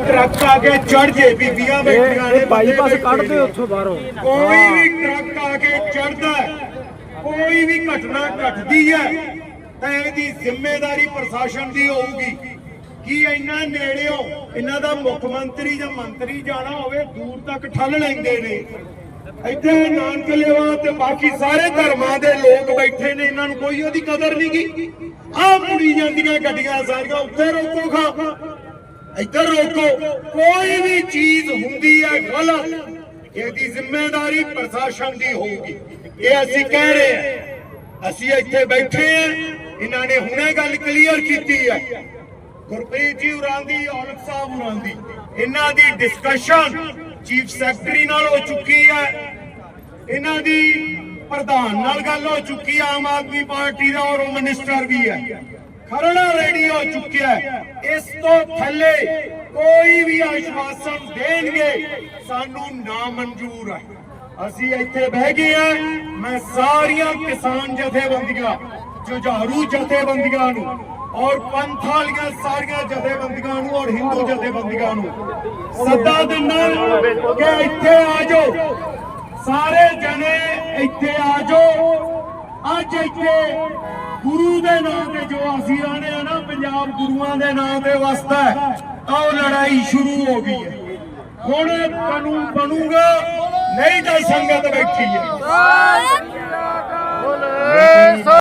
Truck ਆ ਕੇ ਚੜ ਜੇ ਬੀਬੀਆਂ ਬੈਠੀਆਂ ਨੇ ਬਾਈਪਾਸ ਬੰਦੇ ਕੱਢ ਬੈਠੇ ਦਿਓ ਉੱਥੋਂ ਬਾਹਰੋਂ। ਕੋਈ ਵੀ ਟਰੱਕ ਆ ਕੇ ਚੜਦਾ ਕੋਈ ਵੀ ਘਟਨਾ ਘਟਦੀ ਹੈ ਤਾਂ ਇਹਦੀ ਜ਼ਿੰਮੇਵਾਰੀ ਪ੍ਰਸ਼ਾਸਨ ਦੀ ਹੋਊਗੀ। ਕੀ ਇੰਨਾ ਨੇੜਿਓ ਇਹਨਾਂ ਦਾ ਮੁੱਖ ਮੰਤਰੀ ਜਾਂ ਮੰਤਰੀ ਜਾਣਾ ਹੋਵੇ ਦੂਰ ਤੱਕ ਠੱਲ ਲੈਂਦੇ ਨੇ। ਇੱਥੇ ਨਾਨਕ ਲੇਵਾ ਤੇ ਬਾਕੀ ਸਾਰੇ ਧਰਮਾਂ ਦੇ ਲੋਕ ਬੈਠੇ ਨੇ ਇਹਨਾਂ ਨੂੰ ਕੋਈ ਉਹਦੀ ਕਦਰ ਨਹੀਂ ਗੀ। ਆਹ ਮੁੜੀ ਜਾਂਦੀਆਂ ਗੱਡੀਆਂ ਸਾਰੀਆਂ ਉੱਥੇ ਰੋਕੋ ਖਾ। ਇੱਧਰ ਰੋਕੋ, ਕੋਈ ਵੀ ਚੀਜ਼ ਹੁੰਦੀ ਹੈ ਗਲਤ, ਇਹਦੀ ਜ਼ਿੰਮੇਵਾਰੀ ਪ੍ਰਸ਼ਾਸਨ ਦੀ ਹੋਊਗੀ। ਇਹ ਅਸੀਂ ਕਹਿ ਰਹੇ ਹਾਂ, ਅਸੀਂ ਇੱਥੇ ਬੈਠੇ ਹਾਂ, ਇਹਨਾਂ ਨੇ ਹੁਣੇ ਗੱਲ ਕਲੀਅਰ ਕੀਤੀ ਹੈ। ਗੁਰਪ੍ਰੀਤ ਜੀ ਉਰਾਂ ਦੀ, ਔਲਖ ਸਾਹਿਬ ਉਰਾਂ ਦੀ, ਇਹਨਾਂ ਦੀ ਡਿਸਕਸ਼ਨ ਚੀਫ ਸੈਕਟਰੀ ਨਾਲ ਹੋ ਚੁੱਕੀ ਹੈ। ਇਹਨਾਂ ਦੀ ਪ੍ਰਧਾਨ ਨਾਲ ਗੱਲ ਹੋ ਚੁੱਕੀ ਹੈ, ਆਮ ਆਦਮੀ ਪਾਰਟੀ ਦਾ ਔਰ ਉਹ ਮਿਨਿਸਟਰ ਵੀ ਹੈ। ਖਰੜਾ ਰੈਡੀ ਹੋ। ਚੁੱਕਿਆ ਇਸ ਤੋਂ ਥੱਲੇ ਕੋਈ ਵੀ ਆਸ਼ਵਾਸਨ ਦੇਣਗੇ, ਸਾਨੂੰ ਨਾ ਮਨਜ਼ੂਰ ਹੈ। ਅਸੀਂ ਇੱਥੇ ਬਹਿ ਗਏ ਹਾਂ। ਮੈਂ ਸਾਰੀਆਂ ਕਿਸਾਨ ਜਥੇਬੰਦੀਆਂ, ਜੁਝਾਰੂ ਜਥੇਬੰਦੀਆਂ ਨੂੰ ਔਰ ਪੰਥ ਵਾਲੀਆਂ ਸਾਰੀਆਂ ਜਥੇਬੰਦੀਆਂ ਨੂੰ ਔਰ ਹਿੰਦੂ ਜਥੇਬੰਦੀਆਂ ਨੂੰ ਸੱਦਾ ਦਿੰਦਾ ਕਿ ਇੱਥੇ ਆ ਜਾਓ। ਸਾਰੇ ਜਣੇ ਇੱਥੇ ਆ ਜਾਓ। ਅੱਜ ਇੱਥੇ ਗੁਰੂ ਦੇ ਨਾਂ ਤੇ ਜੋ ਅਸੀਂ ਆਣੇ ਆ ਨਾ, ਪੰਜਾਬ ਗੁਰੂਆਂ ਦੇ ਨਾਂ ਤੇ ਵਸਦਾ ਹੈ ਆਹ ਲੜਾਈ ਸ਼ੁਰੂ ਹੋ ਗਈ ਹੈ। ਹੁਣ ਕਾਨੂੰਨ ਬਣੂਗਾ, ਨਹੀਂ ਤਾਂ ਸੰਗਤ ਬੈਠੀ ਹੈ।